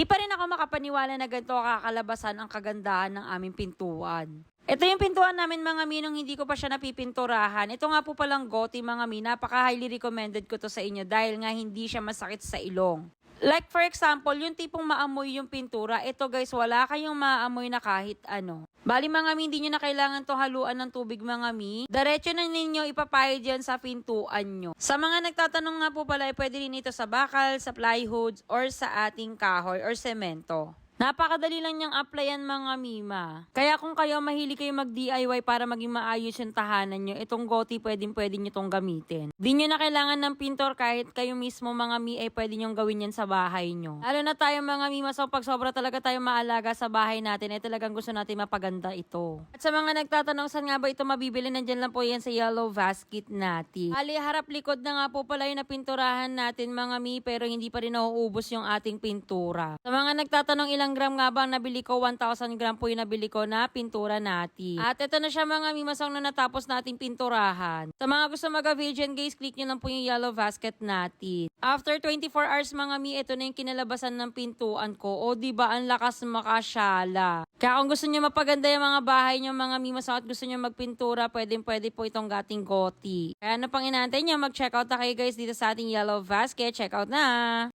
Di pa rin ako makapaniwala na ganito kakalabasan ang kagandahan ng aming pintuan. Ito yung pintuan namin mga mi nung hindi ko pa siya napipinturahan. Ito nga po palang goti mga mi, napaka highly recommended ko to sa inyo dahil nga hindi siya masakit sa ilong. Like for example, yung tipong maamoy yung pintura, ito guys, wala kayong maamoy na kahit ano. Bali mga mi, hindi nyo na kailangan to haluan ng tubig mga mi. Diretso na ninyo ipapayad yan sa pintuan nyo. Sa mga nagtatanong nga po pala, eh, pwede rin ito sa bakal, sa plywood, or sa ating kahoy or semento. Napakadali lang niyang applyan mga mima. Kaya kung kayo mahilig kayo mag-DIY para maging maayos yung tahanan nyo, itong goti pwedeng pwede nyo itong gamitin. Di nyo na kailangan ng pintor kahit kayo mismo mga mi ay pwede nyo gawin yan sa bahay nyo. Lalo na tayo mga mima, so pag sobra talaga tayo maalaga sa bahay natin, ay talagang gusto natin mapaganda ito. At sa mga nagtatanong saan nga ba ito mabibili, nandyan lang po yan sa yellow basket natin. Ali, harap likod na nga po pala yung napinturahan natin mga mi, pero hindi pa rin nauubos yung ating pintura. Sa mga nagtatanong ilang gram nga ba ang nabili ko, 1,000 gram po yung nabili ko na pintura natin. At ito na siya mga mimasang na natapos nating pinturahan. Sa mga gusto mag-avail dyan guys, click nyo lang po yung yellow basket natin. After 24 hours mga mi, ito na yung kinalabasan ng pintuan ko. O ba ang lakas makasyala. Kaya kung gusto nyo mapaganda yung mga bahay nyo mga mimasang at gusto nyo magpintura, pwedeng pwede po itong gating goti. Kaya ano pang inaantay nyo, mag-check out na kayo guys dito sa ating yellow basket. Check out na!